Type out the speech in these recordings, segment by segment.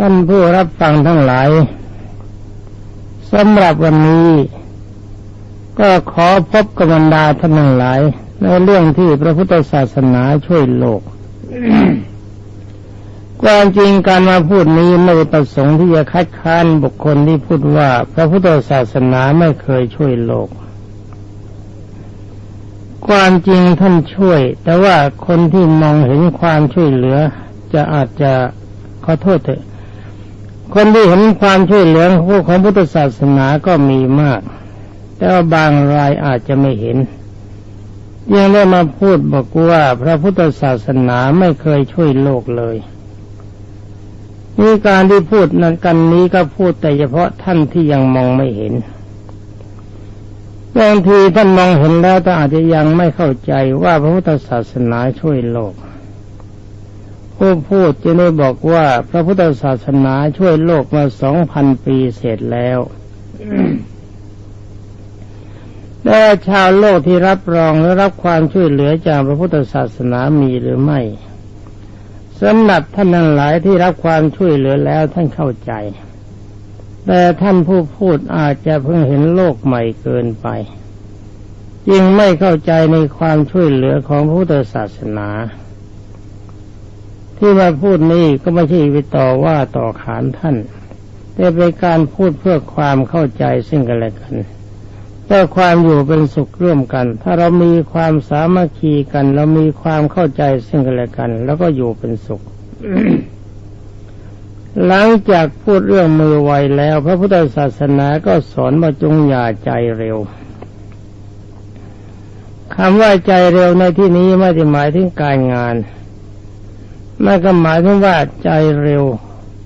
ท่านผู้รับฟังทั้งหลายสำหรับวันนี้ ก็ขอพบกับบรรดาท่านทั้งหลาย ในเรื่องที่พระพุทธศาสนาช่วยโลกความจริงการมาพูดนี้ไม่ประสงค์ที่จะคัดค้านบุคคลที่พูดว่าพระพุทธศาสนาไม่เคยช่วยโลก ความจริงท่านช่วย แต่ว่าคนที่มองเห็นความช่วยเหลือ จะอาจจะขอโทษเถอะ คนที่เห็นความช่วยเหลือของพุทธศาสนาก็มีมาก แต่ว่าบางรายอาจจะไม่เห็น ยังได้มาพูดบอกว่าพระพุทธศาสนาไม่เคยช่วยโลกเลยนี่การที่พูดนั้นกันนี้ก็พูดแต่เฉพาะท่านที่ยังมองไม่เห็นบางทีท่านมองเห็นแล้วแต่อาจจะยังไม่เข้าใจว่าพระพุทธศาสนาช่วยโลก ผู้พูดจะได้บอกว่า พระพุทธศาสนาช่วยโลกมาสองพันปีเสร็จแล้วแต่ชาวโลกที่รับรองและรับความช่วยเหลือจากพระพุทธศาสนามีหรือไม่สำหรับท่านทั้งหลายที่รับความช่วยเหลือแล้วท่านเข้าใจ แต่ท่านผู้พูดอาจจะเพิ่งเห็นโลกใหม่เกินไปยิ่งไม่เข้าใจในความช่วยเหลือของพุทธศาสนา ที่มาพูดนี้ก็ไม่ใช่ไปต่อว่าต่อขานท่าน แต่เป็นการพูดเพื่อความเข้าใจซึ่งกันและกันเพื่อความอยู่เป็นสุขร่วมกัน ถ้าเรามีความสามัคคีกัน เรามีความเข้าใจซึ่งกันและกัน แล้วก็อยู่เป็นสุข หลังจากพูดเรื่องมือไวแล้ว พระพุทธศาสนาก็สอนว่าจงอย่าใจเร็วคำว่าใจเร็วในที่นี้ไม่ได้หมายถึงการงาน ไม่ก็หมายถึงว่าใจเร็ว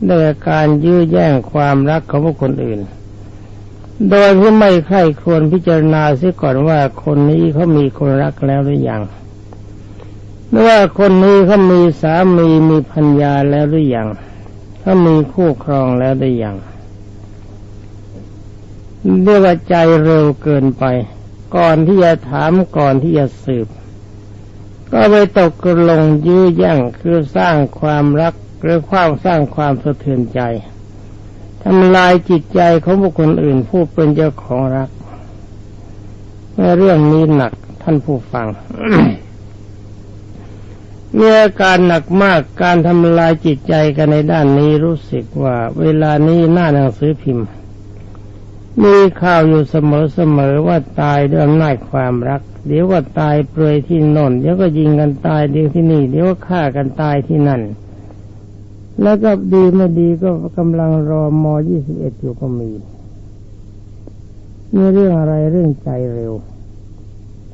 ในการยื้อแย่งความรักของผู้คนอื่น โดยที่ไม่ใคร่ควรพิจารณาเสียก่อนว่าคนนี้เขามีคนรักแล้วหรือยังหรือว่าคนนี้เขามีสามีมีพัญญาแล้วหรือยังเขามีคู่ครองแล้วหรือยังเรียกว่าใจเร็วเกินไป ก่อนที่จะถามก่อนที่จะสืบ ก็ไปตกลงยื้อแย่งคือสร้างความรักหรือความสร้างความสะเทือนใจทำลายจิตใจของบุคคลอื่นผู้เป็นเจ้าของรักเรื่องนี้หนักท่านผู้ฟังเมีอการหนักมากการทำลายจิตใจกันในด้านนี้รู้สึกว่า เวลานี้หน้าหนังสือพิมพ์ มีข่าวอยู่เสมอๆว่าตายด้วยอำนาจความรัก เดี๋ยวก็ตายเปลือยที่นนเดี๋ยวก็ยิงกันตายเดี๋ยวที่นี่ เดี๋ยวก็ฆ่ากันตายที่นั่น แล้วก็ดีไม่ดีก็กำลังรอมอยี่สิบเอ็ดอยู่ก็มีมีเรื่องอะไรเรื่องใจเร็ว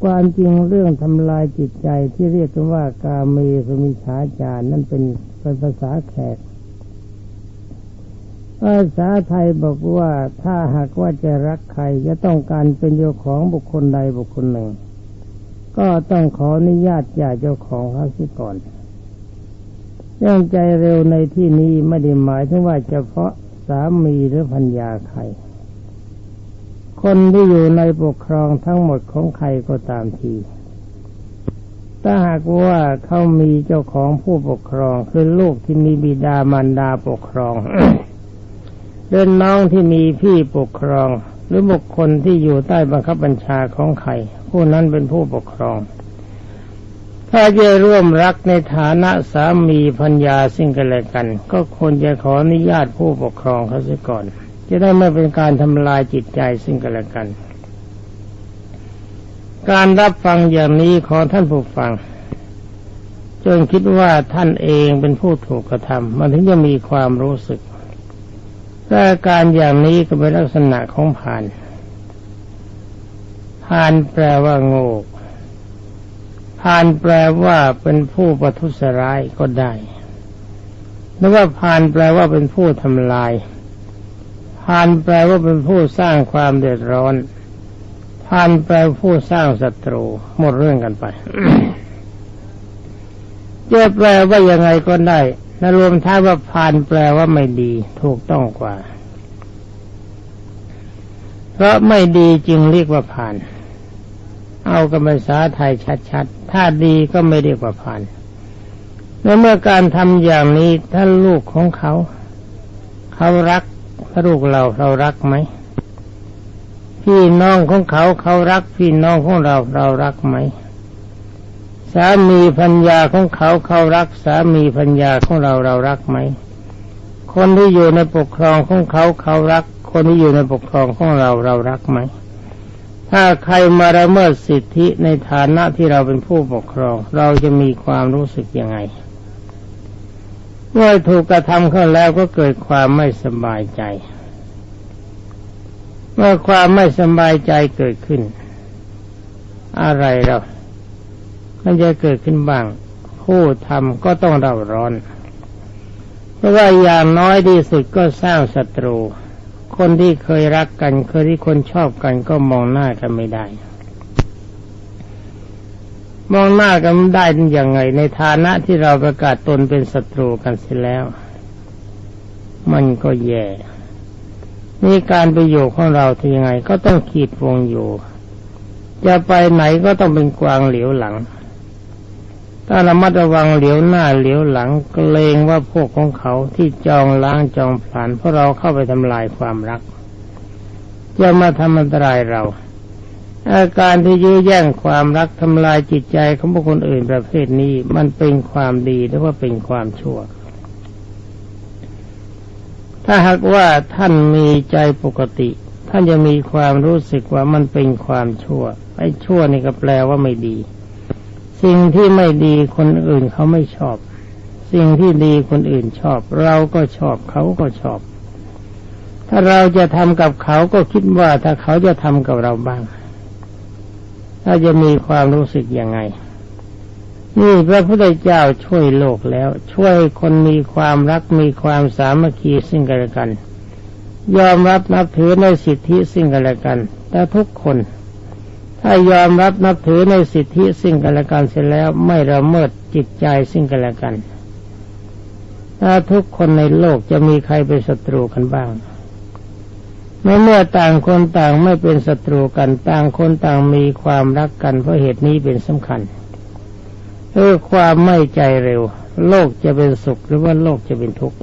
ความจริงเรื่องทำลายจิตใจที่เรียกกันว่ากาเมสมิชาจารนั่นเป็นเป็นภาษาแขกภาษาไทยบอกว่าถ้าหากว่าจะรักใครจะต้องการเป็นเจ้าของบุคคลใดบุคคลหนึ่ง ก็ต้องขออนุญาตจากเจ้าของเขาสิก่อนเรื่องใจเร็วในที่นี้ไม่ได้หมายถึงว่าเฉพาะสามีหรือพัญญาใคร คนที่อยู่ในปกครองทั้งหมดของใครก็ตามที ถ้าหากว่าเขามีเจ้าของผู้ปกครองคือลูกที่มีบิดามารดาปกครองเดินน้องที่มีพี่ปกครอง หรือบุคคลที่อยู่ใต้บังคับบัญชาของใคร ผู้นั้นเป็นผู้ปกครอง ถ้าจะร่วมรักในฐานะสามีพัญญาสิ่งกันและกัน ก็ควรจะขออนุญาตผู้ปกครองเขาเสียก่อน จะได้ไม่เป็นการทำลายจิตใจสิ่งกันและกัน การรับฟังอย่างนี้ขอท่านผู้ฟังจนคิดว่าท่านเองเป็นผู้ถูกกระทำมันถึงจะมีความรู้สึกแต่การอย่างนี้ก็เป็นลักษณะของผ่าน ผ่านแปลว่าโง่พานแปลว่าเป็นผู้ประทุษร้ายก็ได้หรือว่าพานแปลว่าเป็นผู้ทำลาย พานแปลว่าเป็นผู้สร้างความเดือดร้อน พานแปลผู้สร้างศัตรู หมดเรื่องกันไปจะแปลว่ายังไงก็ได้และรวมท้ายว่าพานแปลว่าไม่ดี ถูกต้องกว่า เพราะไม่ดีจึงเรียกว่าผ่าน เอากับภาษาไทยชัดๆ ถ้าดีก็ไม่เรียกว่าผ่าน และเมื่อการทำอย่างนี้ท่านลูกของเขา เขารักลูกเราเรารักไหม พี่น้องของเขาเขารักพี่น้องของเราเรารักไหม สามีพัญญาของเขาเขารักสามีพัญญาของเราเรารักไหม คนที่อยู่ในปกครองของเขาเขารัก คนที่อยู่ในปกครองของเราเรารักไหม ถ้าใครมาละเมิดสิทธิในฐานะที่เราเป็นผู้ปกครอง เราจะมีความรู้สึกยังไงเมื่อถูกกระทำเข้าแล้วก็เกิดความไม่สบายใจ เมื่อความไม่สบายใจเกิดขึ้น อะไรเรามันจะเกิดขึ้นบ้าง ผู้ทำก็ต้องเราร้อน เพราะว่าอย่างน้อยที่สุดก็สร้างศัตรู คนที่เคยรักกัน เคยที่คนชอบกันก็มองหน้ากันไม่ได้ มองหน้ากันได้ยังไง ในฐานะที่เราประกาศตนเป็นศัตรูกันเสียแล้ว มันก็แย่นี่การไปอยู่ของเราทียังไง ก็ต้องขีดวงอยู่ จะไปไหนก็ต้องเป็นกวางเหลียวหลัง ถ้าระมัดระวังเหลียวหน้าเหลียวหลังเกรงว่าพวกของเขาที่จองล้างจองผลาญเพราะเราเข้าไปทำลายความรัก จะมาทำอันตรายเรา อาการที่ยื้อแย่งความรักทำลายจิตใจของบุคคลอื่นประเภทนี้มันเป็นความดีหรือว่าเป็นความชั่ว ถ้าหากว่าท่านมีใจปกติ ท่านจะมีความรู้สึกว่ามันเป็นความชั่วไอ้ชั่วนี่ก็แปลว่าไม่ดี สิ่งที่ไม่ดีคนอื่นเขาไม่ชอบ สิ่งที่ดีคนอื่นชอบ เราก็ชอบเขาก็ชอบ ถ้าเราจะทำกับเขาก็คิดว่าถ้าเขาจะทำกับเราบ้าง ถ้าจะมีความรู้สึกยังไง นี่พระพุทธเจ้าช่วยโลกแล้ว ช่วยคนมีความรักมีความสามัคคีซึ่งกันและกัน ยอมรับนับถือในสิทธิซึ่งกันและกัน แต่ทุกคน ถ้ายอมรับนับถือในสิทธิซึ่งกันและกันเสร็จแล้วไม่ละเมิดจิตใจซึ่งกันและกัน ถ้าทุกคนในโลกจะมีใครเป็นศัตรูกันบ้างในเมื่อต่างคนต่างไม่เป็นศัตรูกันต่างคนต่างมีความรักกันเพราะเหตุนี้เป็นสำคัญเออความไม่ใจเร็ว โลกจะเป็นสุขหรือว่าโลกจะเป็นทุกข์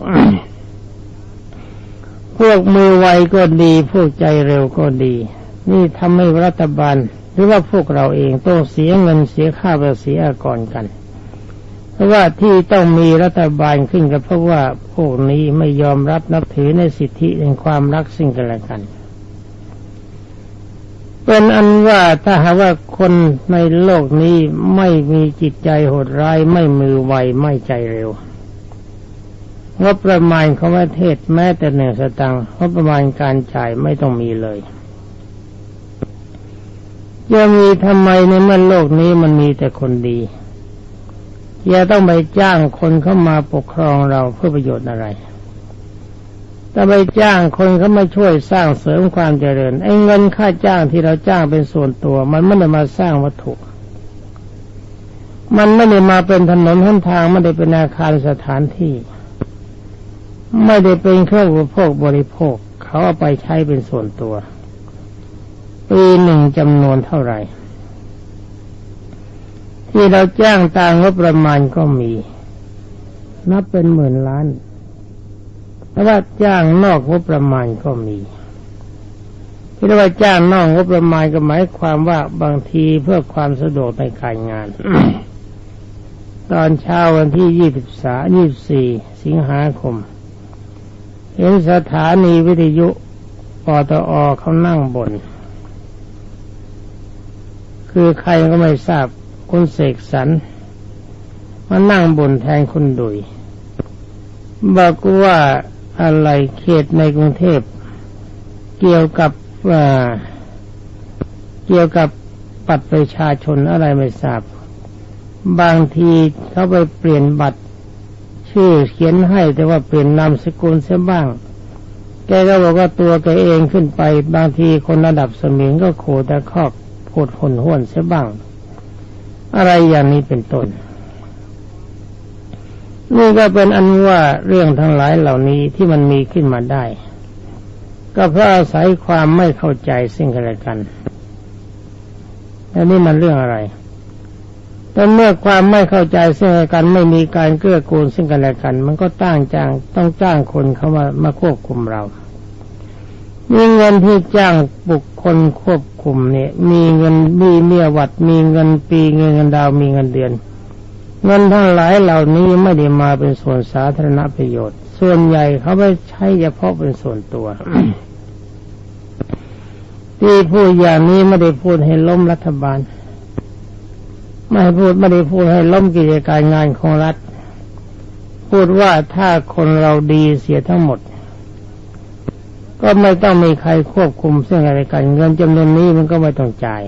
พวกมือไวก็ดี พวกใจเร็วก็ดี นี่ทำให้รัฐบาล หรือว่าพวกเราเองต้องเสียเงินเสียค่าภาษีอากรกัน เพราะว่าที่ต้องมีรัฐบาลขึ้นก็เพราะว่าพวกนี้ไม่ยอมรับนับถือในสิทธิแห่งความรักซึ่งกันและกันเป็นอันว่าถ้าหากว่าคนในโลกนี้ไม่มีจิตใจโหดร้ายไม่มือไวไม่ใจเร็วงบประมาณของประเทศแม้แต่หนึ่งสตังค์งบประมาณการจ่ายไม่ต้องมีเลย จะมีทำไมในเมื่อโลกนี้มันมีแต่คนดีอย่าต้องไปจ้างคนเข้ามาปกครองเราเพื่อประโยชน์อะไรถ้าไปจ้างคนเขามาช่วยสร้างเสริมความเจริญไอ้เงินค่าจ้างที่เราจ้างเป็นส่วนตัว มันไม่ได้มาสร้างวัตถุ มันไม่ได้มาเป็นถนนหนทางไม่ได้เป็นอาคารสถานที่ ไม่ได้เป็นเครื่องอุปโภคบริโภค เขาเอาไปใช้เป็นส่วนตัว ปีหนึ่งจำนวนเท่าไหร่ ที่เราจ้างตามงบประมาณก็มี นับเป็นหมื่นล้านแต่ว่าจ้างนอกงบประมาณก็มีที่เรียกว่าจ้างนอกงบประมาณก็หมายความว่าบางทีเพื่อความสะดวกในการงาน ตอนเช้าวันที่ยี่สิบสามยี่สี่สิงหาคม เห็นสถานีวิทยุปตอเขานั่งบน คือใครก็ไม่ทราบคุณเสกสรรมานั่งบนแทนคุณดุยบอกว่าอะไรเขตในกรุงเทพ เกี่ยวกับเกี่ยวกับปัตรประชาชนอะไรไม่ทราบ บางทีเขาไปเปลี่ยนบัตร ชื่อเขียนให้แต่ว่าเปลี่ยนนามสกุลเสียบ้าง แกก็บอกว่าตัวแกเองขึ้นไป บางทีคนระดับสมิงก็โขต่คอก พูดหุนห้วนเสียบ้าง อะไรอย่างนี้เป็นต้น นี่ก็เป็นอันว่าเรื่องทั้งหลายเหล่านี้ที่มันมีขึ้นมาได้ ก็เพราะอาศัยความไม่เข้าใจซึ่งกันและกันแล้วนี่มันเรื่องอะไรแต่เมื่อความไม่เข้าใจซึ่งกันและกันไม่มีการเกื้อกูลซึ่งกันและกัน มันก็ตั้งจ้างต้องจ้างคนเข้ามามาควบคุมเรา เงินที่จ้างบุคคลควบคุมเนี่ย มีเงินมีเมียวัดมีเงินปีเงินเงินดาวมีเงินเดือน เงินทั้งหลายเหล่านี้ไม่ได้มาเป็นส่วนสาธารณประโยชน์ ส่วนใหญ่เขาไปใช้เฉพาะเป็นส่วนตัว ที่พูดอย่างนี้ไม่ได้พูดให้ล้มรัฐบาล ไม่พูดไม่ได้พูดให้ล้มกิจการงานของรัฐ พูดว่าถ้าคนเราดีเสียทั้งหมด ก็ไม่ต้องมีใครควบคุมซึ่งอะไรกัน เงินจำนวนนี้มันก็ไม่ต้องจ่าย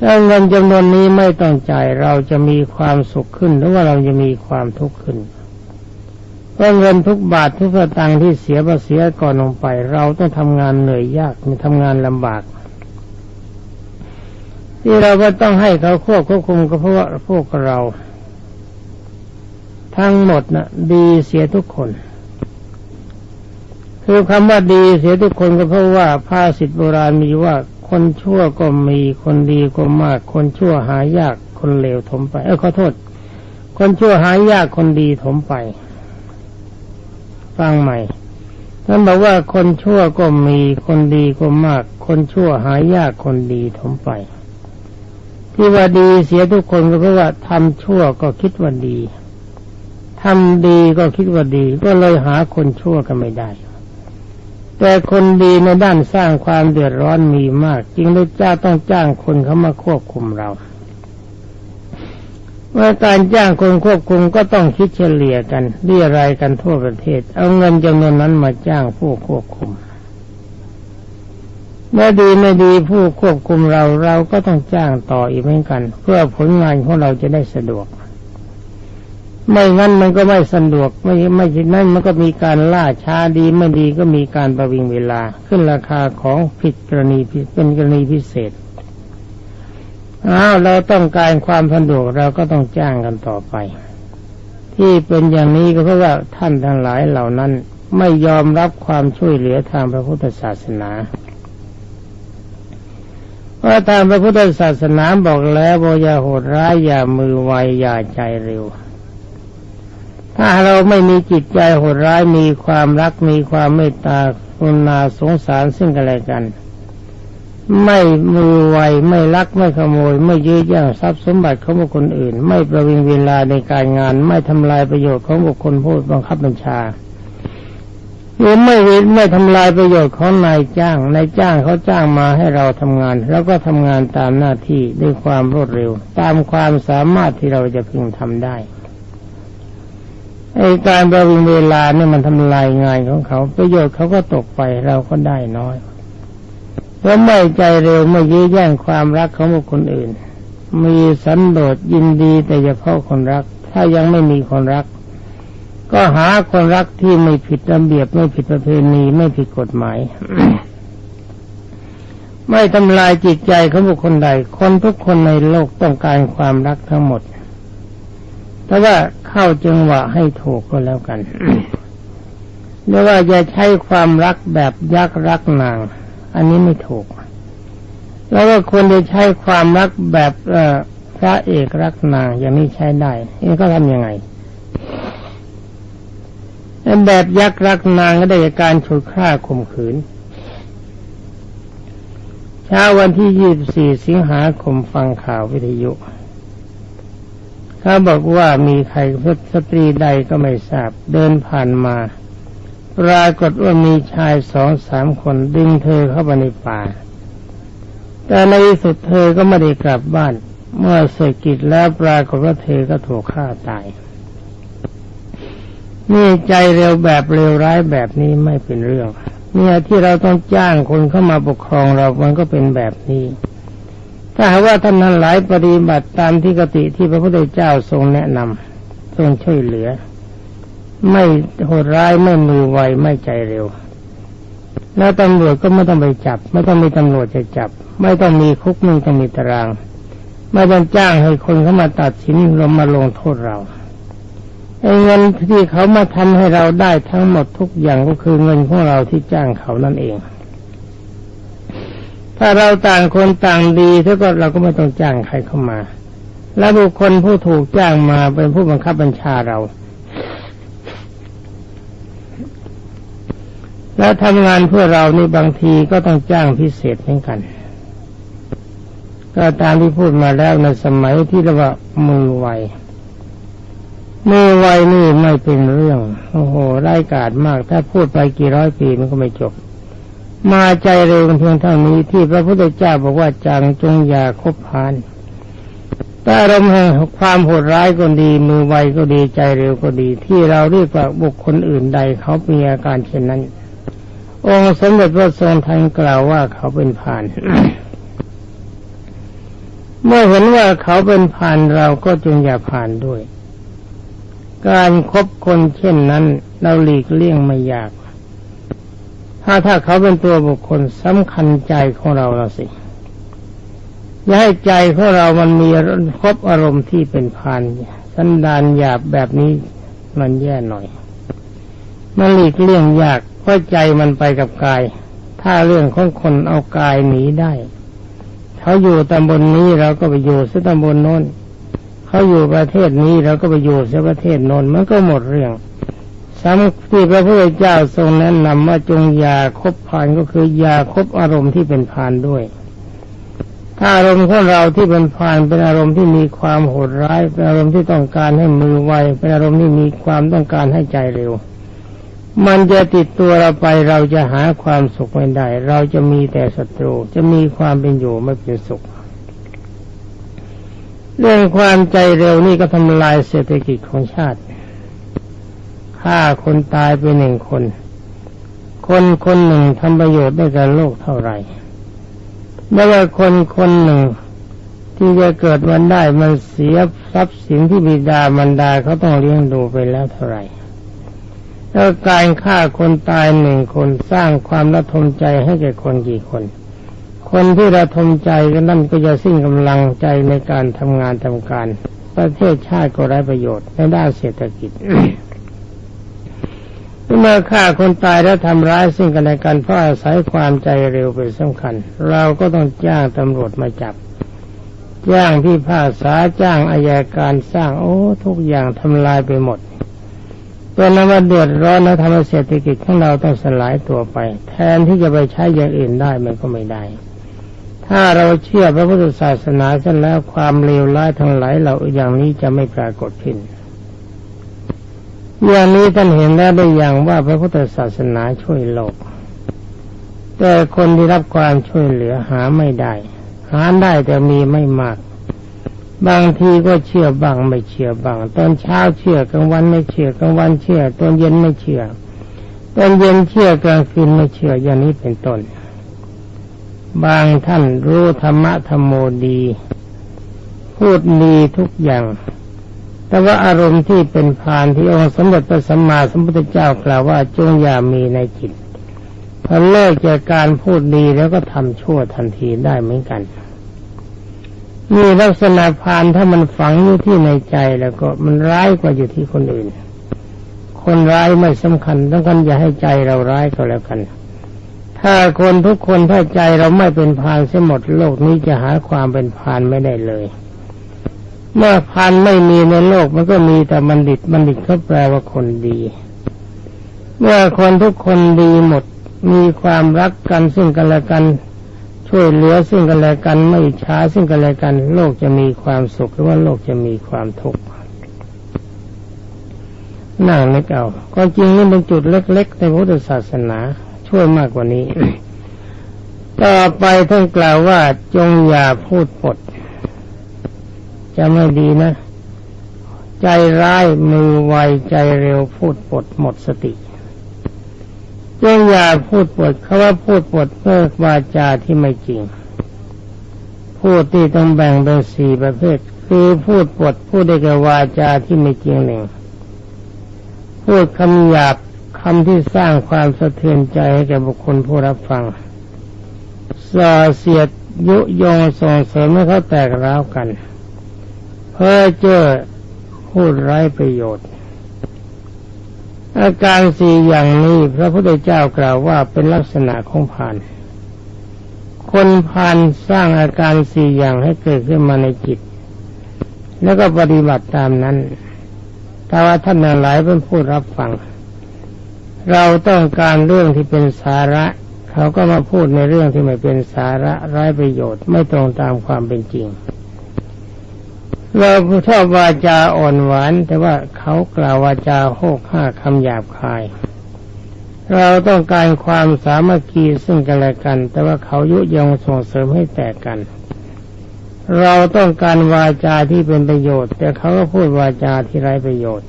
ถ้าเงินจำนวนนี้ไม่ต้องจ่ายเราจะมีความสุขขึ้น หรือว่าเราจะมีความทุกข์ขึ้นเพราะเงินทุกบาททุกสตางค์ที่เสียภาษีก่อนลงไป เราต้องทำงานเหนื่อยยากมีทำงานลำบาก ที่เราก็ต้องให้เขาควบควบคุมก็เพราะว่าพวกเรา ทั้งหมดนะ่ะ ดีเสียทุกคน คือคำว่าดีเสียทุกคนก็เพราะว่าภาษิตโบราณมีว่าคนชั่วก็มีคนดีก็มาก คนชั่วหายากคนเลวถมไป เออขอโทษ คนชั่วหายากคนดีถมไป ฟังใหม่ท่านบอกว่าคนชั่วก็มีคนดีก็มาก คนชั่วหายากคนดีถมไป ที่ว่าดีเสียทุกคนก็เพราะว่าทำชั่วก็คิดว่าดีทำดีก็คิดว่าดี ก็เลยหาคนชั่วกันไม่ได้ แต่คนดีในด้านสร้างความเดือดร้อนมีมากจึงได้จ้าต้องจ้างคนเข้ามาควบคุมเราเมื่อการจ้างคนควบคุมก็ต้องคิดเฉลี่ยกันเรียรายกันทั่วประเทศ เอาเงินจำนวนนั้นมาจ้างผู้ควบคุมเมื่อดีไม่ดีผู้ควบคุมเราเราก็ต้องจ้างต่ออีกเหมือนกัน เพื่อผลงานของเราจะได้สะดวก ไม่งั้นมันก็ไม่สะดวกไม่ไม่นั้นมันก็มีการล่าช้าดีไม่ดีก็มีการประวิงเวลา ขึ้นราคาของผิดกรณีเป็นกรณีพิเศษอ้าวเราต้องการความสะดวกเราก็ต้องจ้างกันต่อไป ที่เป็นอย่างนี้ก็เพราะว่าท่านทั้งหลายเหล่านั้นไม่ยอมรับความช่วยเหลือทางพระพุทธศาสนาเพราะทางพระพุทธศาสนาบอกแล้วว่าอย่าโหดร้ายอย่ามือไวอย่าใจเร็ว ถ้าเราไม่มีจิตใจโหดร้ายมีความรักมีความเมตตากรุณาสงสารซึ่งกันและกัน ไม่มือไวไม่ลักไม่ขโมย ไม่ยื้อแย่งทรัพย์สมบัติของบุคคลอื่น ไม่ประวิงเวลาในการงาน ไม่ทำลายประโยชน์ของบุคคลผู้บังคับบัญชาหรือไม่เวิไม่ทำลายประโยชน์ของนายจ้างนายจ้างเขาจ้างมาให้เราทำงาน แล้วก็ทำงานตามหน้าที่ด้วยความรวดเร็ว ตามความสามารถที่เราจะพึงทำได้ ไอการประวิงเวลาเนี่ยมันทำลายงานของเขา ประโยชน์เขาก็ตกไปเราก็ได้น้อยเพราะไม่ใจเร็วไม่ยื้อแย่งความรักของบุคคลอื่น มีสันโดษยินดีแต่เฉพาะคนรัก ถ้ายังไม่มีคนรัก ก็หาคนรักที่ไม่ผิดระเบียบไม่ผิดประเพณีไม่ผิดกฎหมาย ไม่ทำลายจิตใจของบุคคลใด คนทุกคนในโลกต้องการความรักทั้งหมด แต่ว่าเข้าจังหวะให้ถูกก็แล้วกันหรือว่าจะใช้ความรักแบบยักษ์รักนาง อันนี้ไม่ถูก แล้วก็ควรจะใช้ความรักแบบเออพระเอกรักนางอย่างนี้ใช้ได้นี่ก็ทำยังไงแบบยักษ์รักนางก็ได้การฉุดฆ่าข่มขืนเช้าวันที่ยี่บสี่สิงหาคมฟังข่าววิทยุ เขาบอกว่ามีใครสตรีใดก็ไม่ทราบเดินผ่านมาปรากฏว่ามีชายสองสามคนดึงเธอเข้าไปในป่า แต่ในที่สุดเธอก็ไม่ได้กลับบ้าน เมื่อเสกิจแล้วปรากฏว่าเธอก็ถูกฆ่าตายนี่ใจเร็วแบบเร็วร้ายแบบนี้ไม่เป็นเรื่อง เนี่ยที่เราต้องจ้างคนเข้ามาปกครองเรา มันก็เป็นแบบนี้ ถ้าหากว่าท่านทั้งหลายปฏิบัติตามที่กติที่พระพุทธเจ้าทรงแนะนำทรงช่วยเหลือ ไม่โหดร้ายไม่มือไวไม่ใจเร็ว แล้วตำรวจก็ไม่ต้องไปจับ ไม่ต้องมีตำรวจจะจับ ไม่ต้องมีคุกไม่ต้องมีตาราง ไม่ต้องจ้างให้คนเข้ามาตัดสินเรามาลงโทษเราไอ้เงินที่เขามาทำให้เราได้ทั้งหมดทุกอย่างก็คือเงินของเราที่จ้างเขานั่นเอง ถ้าเราต่างคนต่างดีถ้าก็เราก็ไม่ต้องจ้างใครเข้ามา และบุคคลผู้ถูกจ้างมาเป็นผู้บังคับบัญชาเรา แล้วทำงานเพื่อเรานี่บางทีก็ต้องจ้างพิเศษเหมือนกัน ก็ตามที่พูดมาแล้วในสมัยที่เรียกว่ามือไวมือไวนี่ไม่เป็นเรื่อง โอ้โหไร้กาดมาก ถ้าพูดไปกี่ร้อยปีมันก็ไม่จบ มาใจเร็วเพียงเท่านี้ที่พระพุทธเจ้าบอกว่าจางจงอย่าคบพานแต่อารมณ์แห่งความโหดร้ายก็ดีมือไวก็ดีใจเร็วก็ดี ที่เราเรียกว่าบุคคลอื่นใดเขามีอาการเช่นนั้น องค์สมเด็จพระทรงทันกล่าวว่าเขาเป็นผ่านเมื่อเห็นว่าเขาเป็นผ่านเราก็จงอย่าผ่านด้วย การครบคนเช่นนั้น เราหลีกเลี่ยงไม่ยาก ถ้าถ้าเขาเป็นตัวบุคคลสำคัญใจของเราเราสิย่าให้ใจของเรามันมีครบอารมณ์ที่เป็นพานสันดานหยาบแบบนี้มันแย่หน่อย มันหลีกเลี่ยงยากเพราะใจมันไปกับกาย ถ้าเรื่องของคนเอากายหนีได้ เขาอยู่ตำบลนนี้เราก็ไปอยู่ซะตำบลนโน้น เขาอยู่ประเทศนี้เราก็ไปอยู่ซะประเทศโน้นมันก็หมดเรื่อง สำที่พระพุทธเจ้าทรงแนะนำว่าจงยาคบพานก็คือยาคบอารมณ์ที่เป็นพานด้วย ถ้าอารมณ์ของเราที่เป็นพานเป็นอารมณ์ที่มีความโหดร้ายเป็นอารมณ์ที่ต้องการให้มือไวเป็นอารมณ์ที่มีความต้องการให้ใจเร็ว มันจะติดตัวเราไปเราจะหาความสุขไม่ได้ เราจะมีแต่ศัตรูจะมีความเป็นอยู่ไม่เป็นสุข เรื่องความใจเร็วนี่ก็ทำลายเศรษฐกิจของชาติ ฆ่าคนตายไปหนึ่งคน คนคนหนึ่งทำประโยชน์ได้แก่โลกเท่าไหร่ไม่ว่าคนคนหนึ่ง ที่จะเกิดวันได้มันเสียทรัพย์สินที่บิดามันดาเขาต้องเลี้ยงดูไปแล้วเท่าไหร่แล้วการฆ่าคนตายหนึ่งคนสร้างความระทมใจให้แก่คนกี่คน คนที่ระทมใจก็นั่นก็จะสิ้นกำลังใจในการทำงานทำการ ประเทศชาติก็ไร้ประโยชน์ในด้านเศรษฐกิจ เมื่อฆ่าคนตายแล้วทำร้ายซึ่งกันและกันเพราะอาศัยความใจเร็วเป็นสำคัญ เราก็ต้องจ้างตำรวจมาจับ จ้างพี่ภาษาจ้างอายการสร้างโอ้ทุกอย่างทำลายไปหมดเป็นนว่าเดือดร้อนและทำให้เศรษฐกิจของเราต้องสลายตัวไป แทนที่จะไปใช้อย่างอื่นได้มันก็ไม่ได้ ถ้าเราเชื่อพระพุทธศาสนาเสร็จแล้วความเลวร้ายทั้งหลายเราอย่างนี้จะไม่ปรากฏขึ้น อย่างนี้ท่านเห็นแล้วได้อย่างว่าพระพุทธศาสนาช่วยโลก แต่คนที่รับความช่วยเหลือหาไม่ได้ หาได้แต่มีไม่มาก บางทีก็เชื่อบางไม่เชื่อบาง ตอนเช้าเชื่อกลางวันไม่เชื่อกลางวันเชื่อตอนเย็นไม่เชื่อตอนเย็นเชื่อกลางคืนไม่เชื่ออย่างนี้เป็นต้น บางท่านรู้ธรรมะธรรมโมดี พูดดีทุกอย่าง แต่ว่าอารมณ์ที่เป็นพานที่องค์สมเด็จพระสัมมาสัมพุทธเจ้ากล่าวว่าจงอย่ามีในจิตพอเลิกจากการพูดดีแล้วก็ทำชั่วทันทีได้เหมือนกันมีลักษณะพานถ้ามันฝังอยู่ที่ในใจแล้วก็มันร้ายกว่าอยู่ที่คนอื่น คนร้ายไม่สำคัญต้องกันอย่าให้ใจเราร้ายก็แล้วกัน ถ้าคนทุกคนถ้าใจเราไม่เป็นพานเสียหมดโลกนี้จะหาความเป็นพานไม่ได้เลย เมื่อพันไม่มีในโลกมันก็มีแต่บัณฑิตบัณฑิตเขาแปลว่าคนดี เมื่อคนทุกคนดีหมด มีความรักกันซึ่งกันและกัน ช่วยเหลือซึ่งกันและกันไม่ช้าซึ่งกันและกัน โลกจะมีความสุขหรือว่าโลกจะมีความทุกข์นั่งนึกเอาก็จริงนี่เป็นจุดเล็ก ๆ ในพุทธศาสนาช่วยมากกว่านี้ ต่อไปท่านกล่าวว่าจงอย่าพูดปด จะไม่ดีนะ ใจร้ายมือไวใจเร็วพูดปดหมดสติจงอย่าพูดปดเขาว่าพูดปดเพื่อวาจาที่ไม่จริง พูดที่ต้องแบ่งเป็นสี่ประเภท คือพูดปดพูดได้กับวาจาที่ไม่จริงหนึ่งพูดคำหยาบคำที่สร้างความสะเทือนใจให้แก่บุคคลผู้รับฟังส่อเสียดยุยงส่งเสริมให้เขาแตกร้าวกัน เพ้อเจ้อพูดไร้ประโยชน์ อาการสี่อย่างนี้พระพุทธเจ้ากล่าวว่าเป็นลักษณะของพาน คนพานสร้างอาการสี่อย่างให้เกิดขึ้นมาในจิต แล้วก็ปฏิบัติตามนั้น แต่ว่าท่านหลายเป็นผู้รับฟัง เราต้องการเรื่องที่เป็นสาระเขาก็มาพูดในเรื่องที่ไม่เป็นสาระไร้ประโยชน์ไม่ตรงตามความเป็นจริง เราชอบวาจาอ่อนหวาน แต่ว่าเขากล่าววาจาโหกห้าคำหยาบคาย เราต้องการความสามัคคีซึ่งกันและกัน แต่ว่าเขายุยงส่งเสริมให้แตกกัน เราต้องการวาจาที่เป็นประโยชน์ แต่เขาก็พูดวาจาที่ไร้ประโยชน์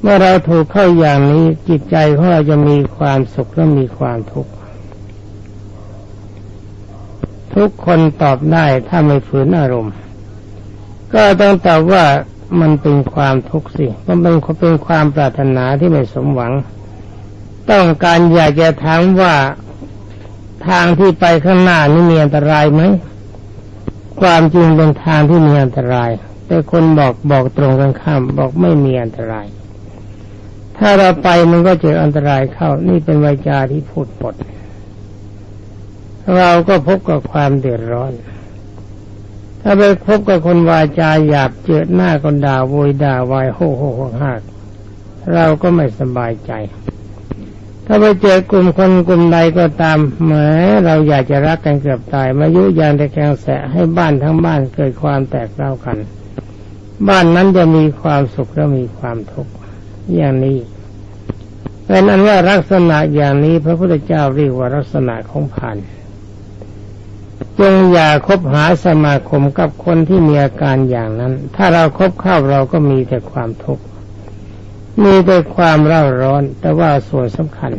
เมื่อเราถูกเข้าอย่างนี้จิตใจของเราจะมีความสุขและมีความทุกข์ทุกคนตอบได้ถ้าไม่ฝืนอารมณ์ ก็ต้องตอบว่ามันเป็นความทุกข์สิมันเป็นเป็นความปรารถนาที่ไม่สมหวัง ต้องการอยากจะถามว่าทางที่ไปข้างหน้านี่มีอันตรายไหม ความจริงเป็นทางที่มีอันตราย แต่คนบอกบอกตรงกันข้ามบอกไม่มีอันตราย ถ้าเราไปมันก็เจออันตรายเข้า นี่เป็นวาจาที่พูดปด เราก็พบกับความเดือดร้อน ถ้าไปพบกับคนวาจาหยาบเจอหน้าก็ด่าโวยด่าวายโห่โห่หักเราก็ไม่สบายใจ ถ้าไปเจอกลุ่มคนกลุ่มใดก็ตามแหมเราอยากจะรักกันเกือบตายมายุยานตะแคงแสะให้บ้านทั้งบ้านเกิดความแตกเล่ากัน บ้านนั้นจะมีความสุขและมีความทุกข์อย่างนี้เป็นอันว่าลักษณะอย่างนี้พระพุทธเจ้าเรียกว่าลักษณะของผ่าน จงอย่าคบหาสมาคมกับคนที่มีอาการอย่างนั้น ถ้าเราครบเข้าเราก็มีแต่ความทุกข์ มีแต่ความเร่าร้อน แต่ว่าส่วนสำคัญ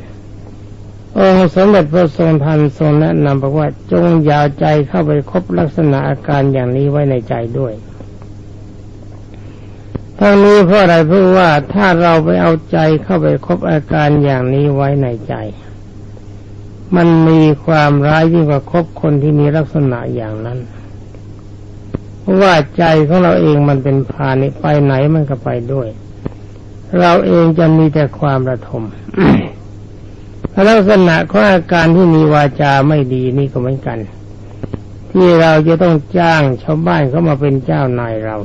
องค์สมเด็จพระทรงทันทรงแนะนำบอกว่าจงยาวใจเข้าไปคบลักษณะอาการอย่างนี้ไว้ในใจด้วยทั้งนี้เพราะอะไรเพราะว่าถ้าเราไปเอาใจเข้าไปคบอาการอย่างนี้ไว้ในใจ มันมีความร้ายยิ่งกว่าคบคนที่มีลักษณะอย่างนั้น เพราะว่าใจของเราเองมันเป็นพาณิไปไหนมันก็ไปด้วย เราเองจะมีแต่ความระทมลักษณะของอาการที่มีวาจาไม่ดีนี่ก็เหมือนกัน ที่เราจะต้องจ้างชาวบ้านเขามาเป็นเจ้านายเรา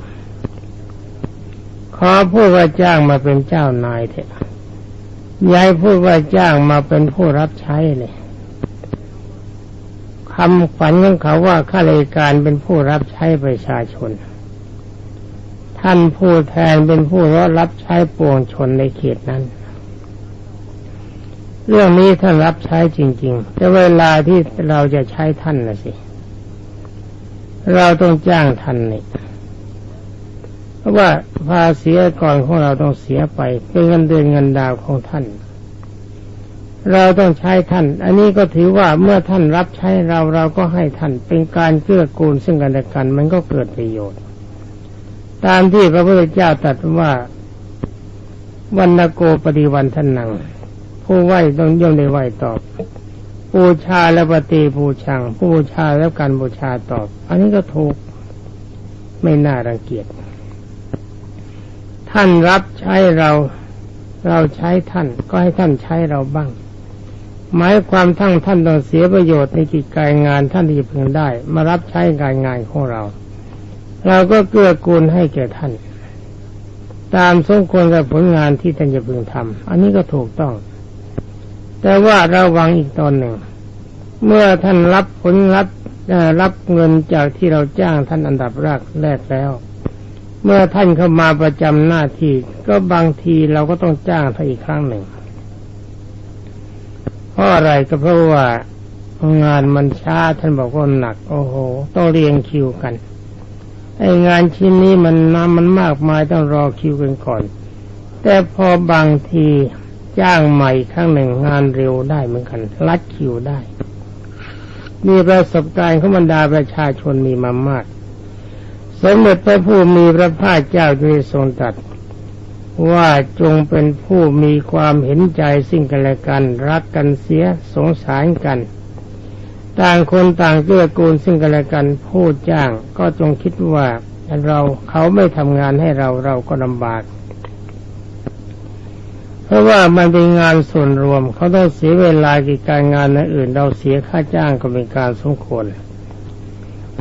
ขอพูดว่าจ้างมาเป็นเจ้านายเถอะย้ายพูดว่าจ้างมาเป็นผู้รับใช้เลย คำฝันของเขาว่าข้าราชการเป็นผู้รับใช้ประชาชน ท่านผู้แทนเป็นผู้รับใช้ปวงชนในเขตนั้น เรื่องนี้ท่านรับใช้จริง ๆ แต่เวลาที่เราจะใช้ท่านนะสิ เราต้องจ้างท่านนี่เพราะว่าภาษีก่อนของเราต้องเสียไปเป็นเงินเดือนเงินดาวของท่าน เราต้องใช้ท่าน อันนี้ก็ถือว่าเมื่อท่านรับใช้เราเราก็ให้ท่านเป็นการเกื้อกูลซึ่งกันและกัน มันก็เกิดประโยชน์ ตามที่พระพุทธเจ้าตรัสว่าวันโกปฏิวันทนัง ผู้ไหวต้องย่อมได้ไหวตอบบูชาและปฏิบูชัง ผู้บูชาแล้วการบูชาตอบ อันนี้ก็ถูกไม่น่ารังเกียจท่านรับใช้เราเราใช้ท่านก็ให้ท่านใช้เราบ้าง หมายความทั้งท่านต้องเสียประโยชน์ในกิจการงานท่านที่จะพึงได้ มารับใช้การงานของเรา เราก็เกื้อกูลให้แก่ท่าน ตามสมควรกับผลงานที่ท่านจะพึงทำอันนี้ก็ถูกต้อง แต่ว่าระวังอีกตอนหนึ่ง เมื่อท่านรับผลรับรับเงินจากที่เราจ้างท่านอันดับแรกแรกแล้ว เมื่อท่านเข้ามาประจำหน้าที่ก็บางทีเราก็ต้องจ้างท่านอีกครั้งหนึ่ง ราะอะไรก็เพราะว่างานมันช้าท่านบอกว่าหนัก โอ้โห ต้องเรียงคิวกันไอ้งานชิ้นนี้มันน้ำมันมากมายต้องรอคิวกันก่อน แต่พอบางทีจ้างใหม่ครั้งหนึ่งงานเร็วได้เหมือนกันลัดคิวได้ มีประสบการณ์ของบรรดาประชาชนมีมามาก สมเด็จพระผู้มีพระภาคเจ้าได้ทรงตรัส ว่าจงเป็นผู้มีความเห็นใจสิ่งกันและกัน รักกันเสียสงสารกัน ต่างคนต่างเกื้อกูลซึ่งกันและกันผู้จ้าง ก็จงคิดว่าเราเขาไม่ทำงานให้เราเราก็ลำบาก เพราะว่ามันเป็นงานส่วนรวม เขาต้องเสียเวลากิจการงานอื่น เราเสียค่าจ้างก็เป็นการสมควร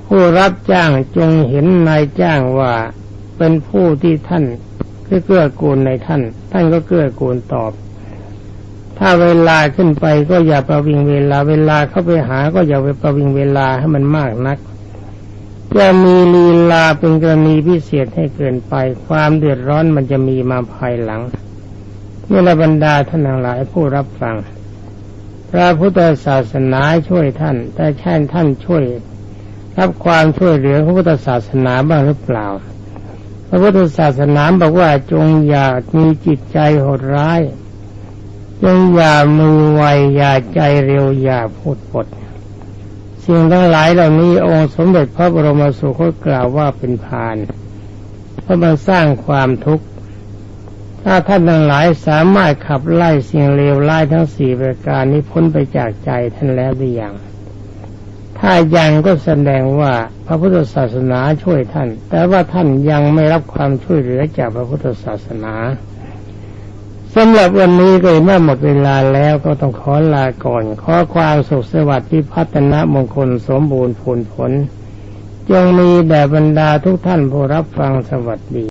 ผู้รับจ้างจงเห็นนายจ้างว่าเป็นผู้ที่ท่าน คือเกื้อกูลในท่าน ท่านก็เกื้อกูลตอบ ถ้าเวลาขึ้นไปก็อย่าประวิงเวลา เวลาเข้าไปหาก็อย่าไปประวิงเวลาให้มันมากนักจะมีลีลาเป็นกรณีพิเศษให้เกินไป ความเดือดร้อนมันจะมีมาภายหลังเมื่อบรรดาท่านทั้งหลายผู้รับฟัง พระพุทธศาสนาช่วยท่าน แต่แช่ท่านช่วย รับความช่วยเหลือพระพุทธศาสนาบ้างหรือเปล่า พระพุทธศาสนาบอกว่าจงอย่ามีจิตใจโหดร้าย จงอย่ามือไวอย่าใจเร็วอย่าพูดปดสิ่งทั้งหลายเหล่านี้องค์สมเด็จพระบรมสุคตกล่าวว่าเป็นพานเพราะมันสร้างความทุกข์ถ้าท่านทั้งหลายสามารถขับไล่สิ่งเลวร้ายทั้งสี่ประการนี้พ้นไปจากใจท่านแล้วหรือยัง ถ้ายังก็แสดงว่าพระพุทธศาสนาช่วยท่าน แต่ว่าท่านยังไม่รับความช่วยเหลือจากพระพุทธศาสนาสำหรับวันนี้ก็เมื่อหมดเวลาแล้วก็ต้องขอลาก่อน ขอความสุขสวัสดิ์ที่พัฒนมงคลสมบูรณ์ผลผลจงมีแด่บรรดาทุกท่านผู้รับฟังสวัสดี